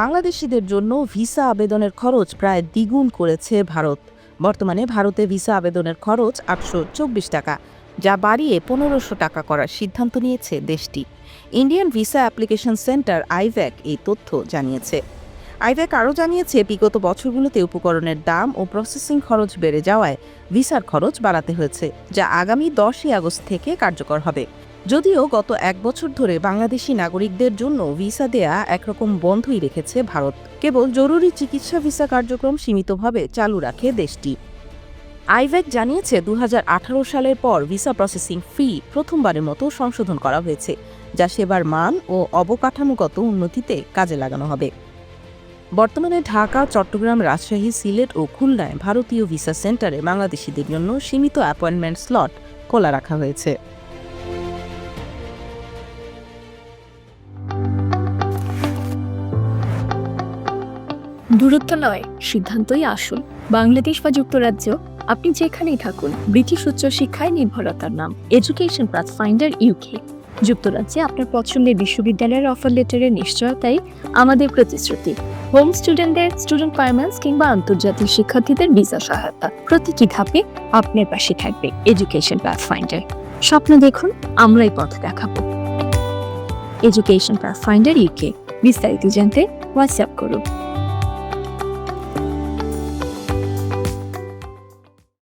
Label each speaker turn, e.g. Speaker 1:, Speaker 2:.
Speaker 1: বাংলাদেশিদের জন্য ভিসা আবেদনের খরচ প্রায় দ্বিগুণ করেছে ভারত। বর্তমানে ভারতে ভিসা আবেদনের খরচ আটশো চব্বিশ টাকা, যা বাড়িয়ে পনেরোশো টাকা করার সিদ্ধান্ত নিয়েছে দেশটি। Indian visa application centre IVAC এই তথ্য জানিয়েছে। আইভ্যাক আরও জানিয়েছে, বিগত বছরগুলোতে উপকরণের দাম ও প্রসেসিং খরচ বেড়ে যাওয়ায় ভিসার খরচ বাড়াতে হয়েছে, যা আগামী দশই আগস্ট থেকে কার্যকর হবে। যদিও গত এক বছর ধরে বাংলাদেশি নাগরিকদের জন্য ভিসা দেয়া একরকম বন্ধই রেখেছে ভারত। কেবল জরুরি চিকিৎসা ভিসা কার্যক্রম সীমিতভাবে চালু রাখে দেশটি। আইভ্যাক জানিয়েছে দু হাজার আঠারো সালের পর ভিসা প্রসেসিং ফি প্রথমবারের মতো সংশোধন করা হয়েছে, যা সেবার মান ও অবকাঠামোগত উন্নতিতে কাজে লাগানো হবে। বর্তমানে ঢাকা, চট্টগ্রাম, রাজশাহী, সিলেট ও খুলনায় ভারতীয় ভিসা সেন্টারে বাংলাদেশিদের জন্য সীমিত অ্যাপয়েন্টমেন্ট স্লট খোলা রাখা হয়েছে।
Speaker 2: দূরত্ব নয়, সিদ্ধান্তই আসল। বাংলাদেশ বা যুক্তরাজ্য, আপনি যেখানেই থাকুন, ব্রিটিশ উচ্চ শিক্ষায় নির্ভরতার নাম। এডুকেশন পাথ ফাইন্ডার ইউকে যুক্তরাজ্যে আপনার পছন্দের বিশ্ববিদ্যালয়ের অফার লেটারের নিশ্চয়তাই আমাদের প্রতিশ্রুতি। হোম স্টুডেন্টদের স্টুডেন্ট ফাইন্যান্স কিংবা আন্তর্জাতিক শিক্ষার্থীদের ভিসা সহায়তা। প্রতিটি ধাপে আপনার পাশে থাকবে এডুকেশন পাথ ফাইন্ডার স্বপ্ন দেখুন, আমরাই পথ দেখাবো। এডুকেশন পাথ ফাইন্ডার ইউকে বিস্তারিত জানতে হোয়াটসঅ্যাপ করুন।